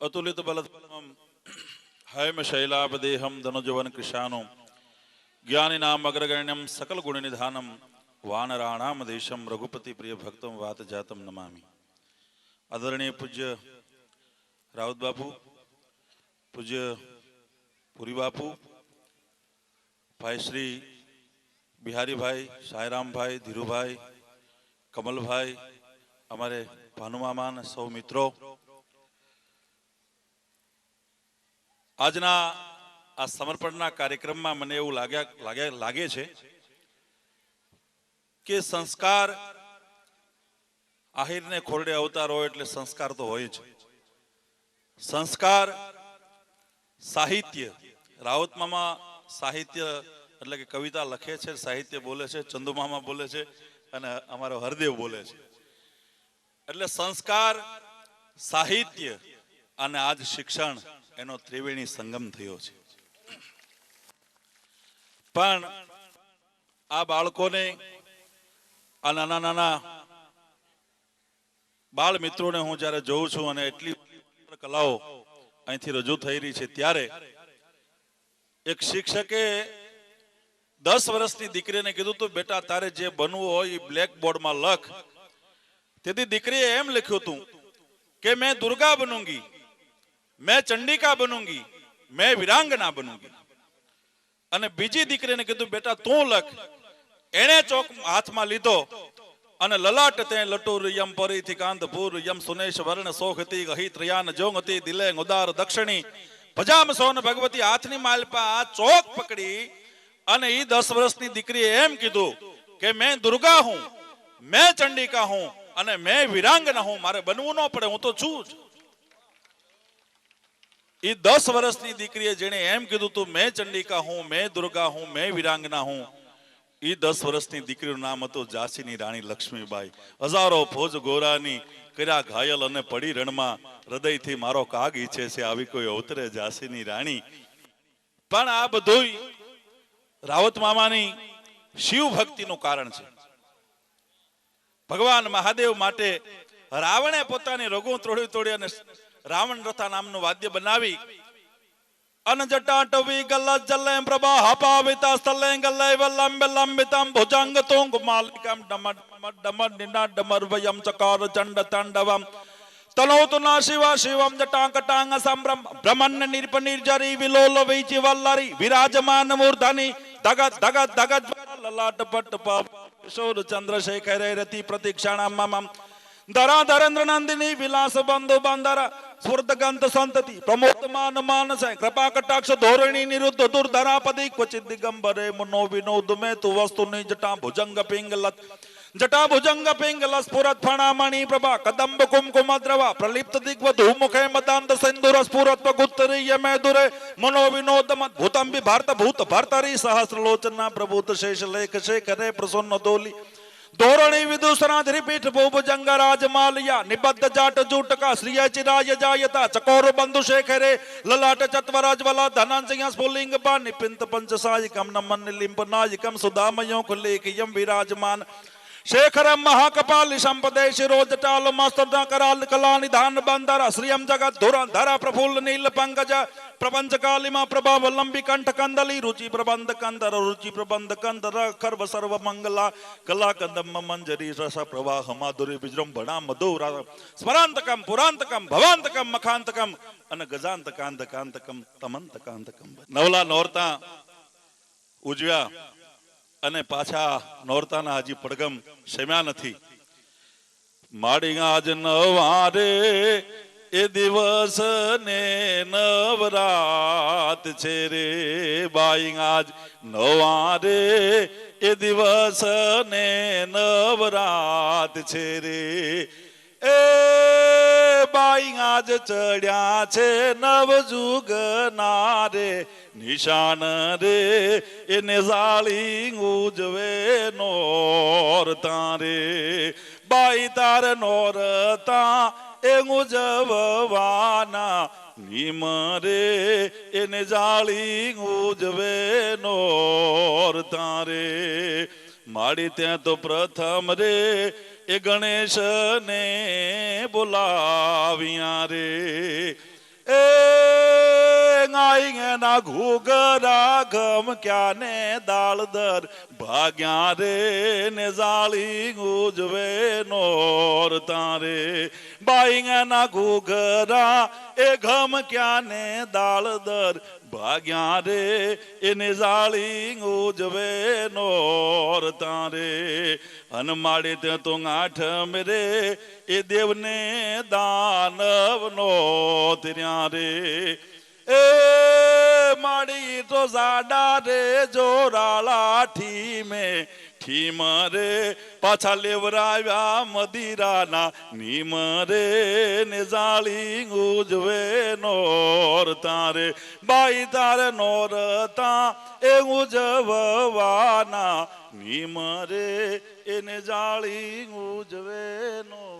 અતુલિત બલધમ હૈમ શૈલાભદેહમ ધનુજવન કૃષાનો જ્ઞાનિનામ અગ્રગણ્યમ સકલ ગુણ નિધાનમ વાનરાણામ દેશમ રઘુપતિ પ્રિય ભક્તમ વાત જાતમ નમામી આદરણીય પૂજ્ય રાઉત બાપુ પૂજ્ય પુરી બાપુ ભાઈ શ્રી બિહારીભાઈ સાયરામભાઈ ધીરુભાઈ કમલભાઈ અમારે ભાનુમામાન સૌ મિત્રો આજના આ સમર્પણના કાર્યક્રમમાં મને એવું લાગ્યા લાગે લાગે છે કે સંસ્કાર આહિરને ખોરડે અવતાર હોય એટલે સંસ્કાર તો હોય જ. સંસ્કાર સાહિત્ય. રાવતમામાં સાહિત્ય એટલે કે કવિતા લખે છે, સાહિત્ય બોલે છે, ચંદુમામા બોલે છે અને અમારો હરદેવ બોલે છે. એટલે સંસ્કાર સાહિત્ય અને આજ શિક્ષણ એનો ત્રિવેણી સંગમ થયો છે. પણ આ બાળકોને, આ નાના નાના બાળ મિત્રોને હું જ્યારે જોઉં છું અને એટલી કલાઓ અહીંથી રજૂ થઈ રહી છે ત્યારે એક શિક્ષકે દસ વર્ષની દીકરીને કીધું તું, બેટા, તારે જે બનવું હોય એ બ્લેક બોર્ડમાં લખ. તેથી દીકરીએ એમ લખ્યું હતું કે, મેં દુર્ગા બનુંગી. મેં ચંડિકા બનુંગી, મેં વિરાંગના બનુંગી. અને બીજી દીકરીને કીધું, બેટા, તું લખ. એને ચોક હાથમાં લીધો અને લલાટ તે લટુર યમ પરીથી કાંધપુર, યમ સુનેશ વર્ણ સોખતી ગહિત રયાન જોંગતી, દિલે ઉદાર દક્ષિણી. ભજામ સોન ભગવતી હાથની માલપા આ ચોક પકડી અને ઈ દસ વર્ષની દીકરી એમ કીધું કે, મેં દુર્ગા હું, મેં ચંડિકા હું અને મેં વિરાંગના હું, મારે બનવું ન પડે, હું તો છું જ. એ દસ વર્ષની દીકરીએ જેને એમ કીધું તું, મેં ચંડિકા હું, મેં દુર્ગા હું, મેં વિરાંગના હું. એ દસ વર્ષની દીકરીનું નામ હતું ઝાંસીની રાણી લક્ષ્મીબાઈ. હજારો ફોજ ગોરાની કર્યા ઘાયલ અને પડી રણમાં હૃદયથી મારો કાગ ઈચ્છે છે, આવી કોઈ અવતરે ઝાંસીની રાણી. પણ આ બધું રાવત મામાની શિવ ભક્તિનું કારણ છે. ભગવાન મહાદેવ માટે રાવણે પોતાની રઘુ તોડી તોડી અને રાવણ રથા નામનું વાદ્ય બનાવી વિરાજમાન મૂર્ધની ધગત ધગત ધગત લલાટ પટ પાપ કિશોર ચંદ્રશેખરે રતિ ધરા ધરેન્દ્ર નંદિની વિલાસ બંધુ બંધર સ્ફૂર્તગંત સંતતિ પ્રમોદમાન માનસ કૃપા કટાક્ષ ધોરણી નિરુદ્ધ દુર્ધરાપતિ ક્વચિત દિગંબરે મનો વિનોદ મે તુ વસ્તુની જટા ભુજંગ પિંગલત જટા ભુજંગ પિંગલ સ્ફુરત ફણામણી પ્રભા કદંબ કુમકુમ દ્રવા પ્રલિપ્ત દિગ્વ ધૂમુખે મદાંત સિંદુર સ્ફુરત ગુત્તરીય મેદુરે મનો વિનોદ મત ભૂતંબિ ભારત ભૂત ભર્તરી સહસ્રલોચના પ્રભુત શેષ લેખ શેખરે પ્રસન્ન દોલી ధోరణి విదూసనాధి పీఠభూపు జంగరాజమాలయ నిబద్ధ జాట జూట కాశ్రియ చిరాయ జాయత చకోర బంధు శేఖరే లలాట చత్వరాజ్వల ధనంజయ స్ఫులింగ బాణి పింత పంచసాయకం నమ్మన్ నిలింప నాయకం సుధామయోకులేకియం విరాజమాన్ સુદામયો ખુલ્લેખિયમ વિરાજમાન શેખરમ મહાકપાલ સંપદે શિરોજટાલ માસ્તર કરાલ કલા નિધાન બંદર શ્રીયમ જગત ધુરંધર પ્રફુલ્લ નીલ પંકજ, પ્રપંચ કાલિમા પ્રભાવલંબી કંઠ કંદલી, રુચિ પ્રબંધ કંદર, રુચિ પ્રબંધ કંદર, ખર્વ સર્વ મંગલા કલા કંદમ મંજરી, રસ પ્રવાહ, માધુરી, વિજૃંભણા, મધુરા, સ્મરાંતકમ, પુરાંતકમ, ભવાંતકમ, મખાંતકમ અને ગજાંતકાંત કાંતકમ નવલા નોરતા ઉજવ્યા. અને પાછા નોરતાના હજી પડગમ શમ્યા નથી. માડી આજ નવારે એ દિવસ ને નવરાત છે રે બાઈ આજ નવારે એ દિવસ ને નવરાત છે રે. એ બાઈ આજ ચડ્યા છે નવ જુગ નારે નિશાન રે એને જાળી ઉજવે નોર તારે. બાઈ તાર નોર તા એ ઉજવવાના નિમ રે એને જાળી ઉજવે નોર તારે. માડી ત્યાં તો પ્રથમ રે એ ગણેશ ને બોલાવ્યા રે. એ ના ઘૂગરા ગમ ક્યાને દાળદર ભાગ્યા રે ને જાળી ગુજવે નોર તારે. બાઈ ના ઘૂગરા એ ઘમ ક્યાને દાળદર ભાગ્યા રે એને જાળી ગુજવે નોર તારે. હનમાડે તે તો આઠ મેરે, એ દેવને દાનવ નો ત્ર્યા રે. એ માડી તો જાડા રે જોરાળા ઠીમે ઠીમ રે પાછા લેવરાવ્યા મદિરાના. નીમ રે ને જાળી ઉજવે નોર તારે. બાઈ તારે નોર તા એ ઉજવવાના નીમ રે એને જાળી ઉજવે નોર.